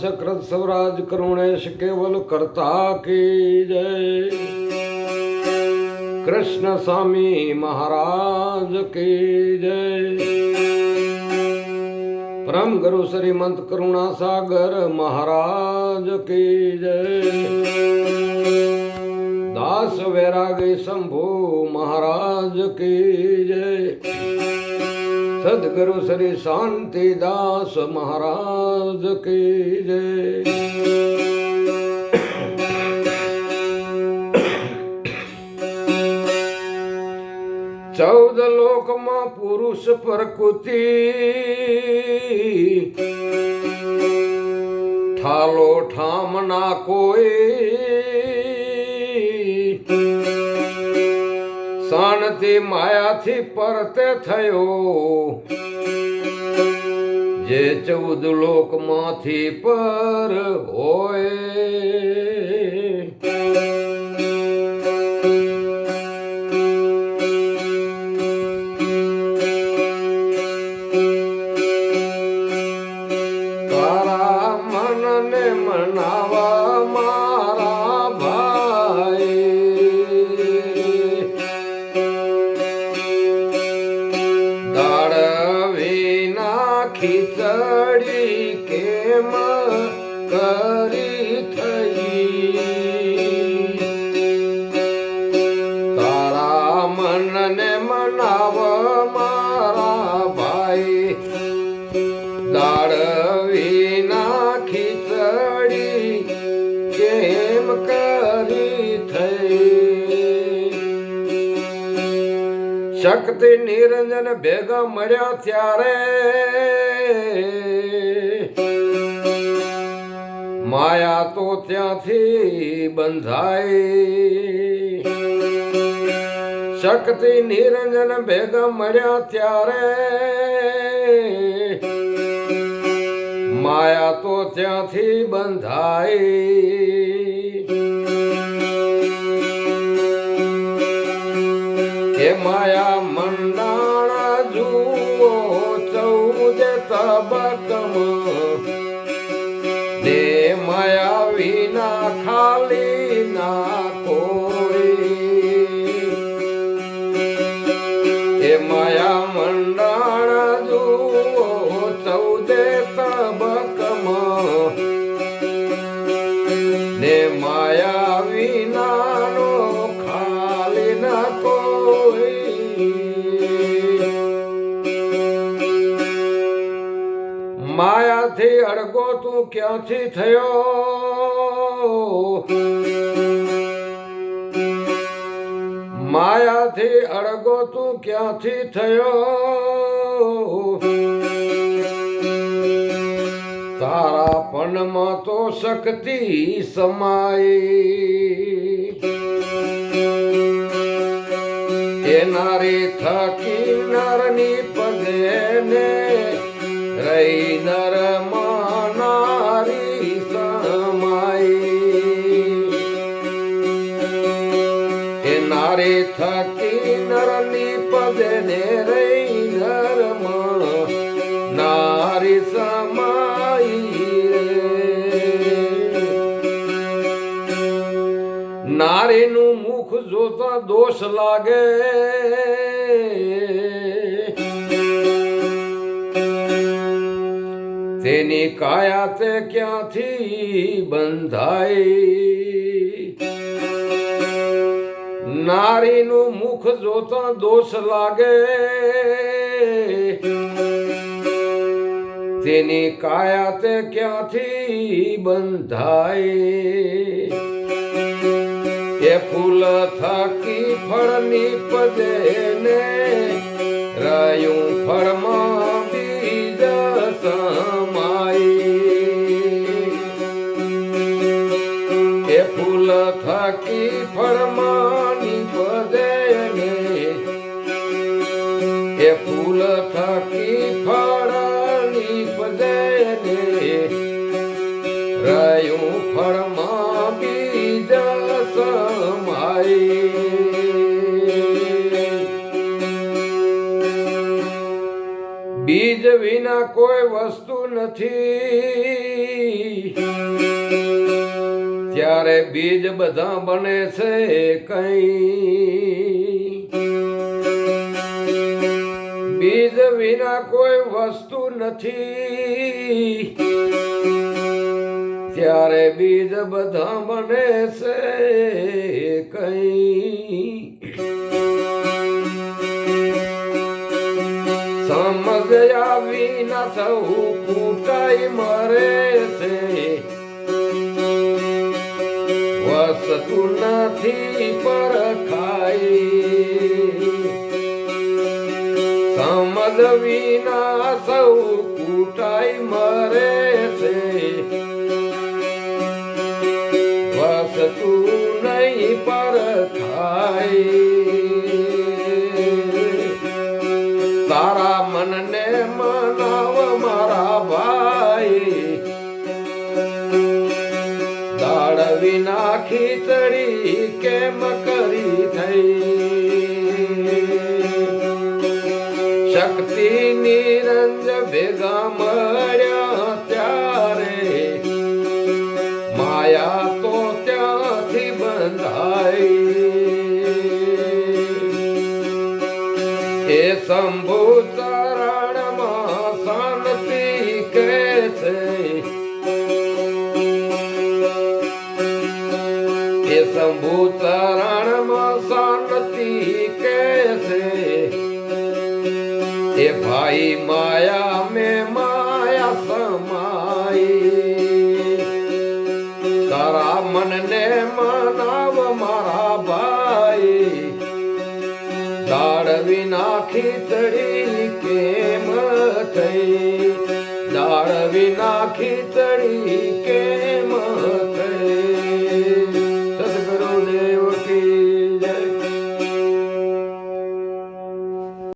સકૃત સ્વરાજ કરુણેશ કેવલ કરતા કી જય. કૃષ્ણ સ્વામી મહારાજ કી જય. પરમ ગુરુ શ્રીમંત કરુણા સાગર મહારાજ કી જય. દાસ વૈરાગી શંભુ મહારાજ કી જય. સદગુરુ શ્રી શાંતિદાસ મહારાજ કી જય. ચૌદ લોકમાં પુરુષ પ્રકૃતિ. ઠાલો ઠામના કોઈ શાંતિ માયાથી પરતે થયો. જે ચૌદ લોકમાંથી પર હોય. તારા મનને મનાવા ખીચડી કેમ કરી થઈ? શક્તિ નિરંજન ભેગા મર્યા ત્યારે માયા તો ત્યાંથી બંધાઈ. શક્તિ નિરંજન ભેગા મળ્યા ત્યારે માયા તો ત્યાંથી બંધાઈ. હે માયા મંડાણા જુઓ ચૌદ તબકમાં. દે માયા વિના ખાલી ના કોઈ. હે માયા માયાથી અડગો તું ક્યાંથી થયો? માયાથી અડગો તું ક્યાંથી થયો? તારા પનમાં તો શક્તિ સમાઈ. એનારી થકી નારી થકી નરની પદને રહી નરમાં નારી સમાઈ નારીનું મુખ જોતા દોષ લાગે. તેની કાયા તે ક્યાંથી બંધાઈ? નારીનું મુખ જોતા દોષ લાગે. તેની કાયા તે ક્યાંથી બંધાય? એ ફૂલ થકી ફળની પદે ને રાયું ફળમાં એ ફૂલ થકી ફળની પદે ને રહ્યું ફળમાં બીજ સમાઈ. બીજ વિના કોઈ વસ્તુ નથી. ત્યારે બીજ બધા બને છે કઈ. વિના કોઈ વસ્તુ નથી. ત્યારે બીજ બધા મને છે કઈ. સમજ્યા વિના સૌ કૂટાઈ મરે છે. વસ્તુ નથી પર ખાઈ સમજ વિના સૌ કૂટાઈ મરે છે. વસતું નહીં પર થાય. તારા મનને મનાવ મારા ભાઈ. દાળ વિના ખીચડી કેમ કરી થઈ? ભેગા મળ્યા ત્યારે માયા તો ત્યાંથી બંધાઈ. એ શંભુ ચરણમાં શાંતિ કે એ શંભુ મનાવ મારા ભાઈ. દાળવી નાખી તળી કેમ થઈ? દાળવી નાખી તડી કેમ